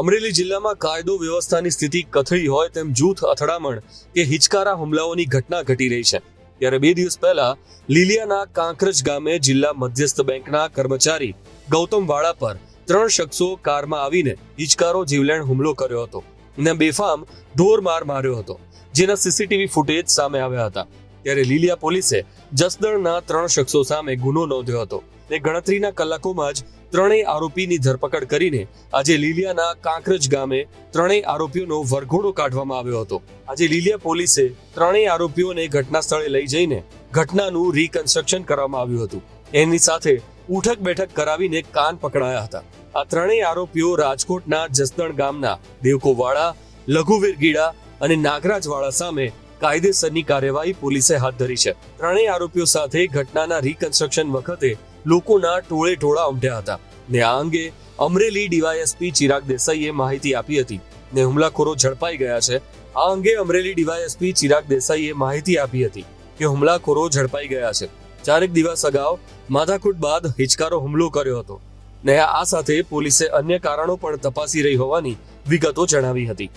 અમરેલી જિલ્લામાં કાયદો વ્યવસ્થાની સ્થિતિ કથળી હોય તેમ જૂથ અથડામણ કે હિચકારા હુમલાઓની ઘટના ઘટી રહી છે. ત્યારે બે દિવસ પહેલા લીલિયાના કાંકરજ ગામે જિલ્લા મધ્યસ્થ બેંકના કર્મચારી ગૌતમ વાળા પર ત્રણ શખ્સો કારમાં આવીને હિચકારો જીવલેણ હુમલો કર્યો હતો અને બેફામ ઢોર માર માર્યો હતો, જેના સીસીટીવી ફૂટેજ સામે આવ્યા હતા. ત્યારે લીલિયા પોલીસે જસદણના ત્રણ શખ્સો સામે ગુનો નોંધ્યો હતો. ને ગણતરીના કલાકોમાં જ ત્રણેય આરોપીની ધરપકડ કરીને આજે લીલિયાના કાંકરજ ગામે ત્રણેય આરોપીઓનો વરઘોડો કાઢવામાં આવ્યો હતો. આજે લીલિયા પોલીસે ત્રણેય આરોપીઓને ઘટના સ્થળે લઈ જઈને ઘટનાનું રીકન્સ્ટ્રક્શન કરવામાં આવ્યું હતું. એની સાથે ઉઠક બેઠક કરાવીને કાન પકડાયા હતા. આ ત્રણેય આરોપીઓ રાજકોટના જસદણ ગામના દેવકોવાળા, લઘુવીર ગીડા અને નાગરાજવાળા સામે કાયદેસરની કાર્યવાહી પોલીસે હાથ ધરી છે. ત્રણેય આરોપીઓ સાથે ઘટનાના રીકન્સ્ટ્રક્શન વખતે લોકોના ટોળે ટોળા ઉમટ્યા હતા. ને આ અંગે અમરેલી ડીવાયએસપી ચિરાગ દેસાઈએ માહિતી આપી હતી ને હુમલાખોરો ઝડપાઈ ગયા છે. આ અંગે અમરેલી ડીવાયએસપી ચિરાગ દેસાઈએ માહિતી આપી હતી કે હુમલાખોરો ઝડપાઈ ગયા છે. ચારેક દિવસ અગાઉ માથાકૂટ બાદ હિચકારો હુમલો કર્યો હતો. ને આ સાથે પોલીસે અન્ય કારણો પણ તપાસી રહી હોવાની વિગતો જણાવી હતી.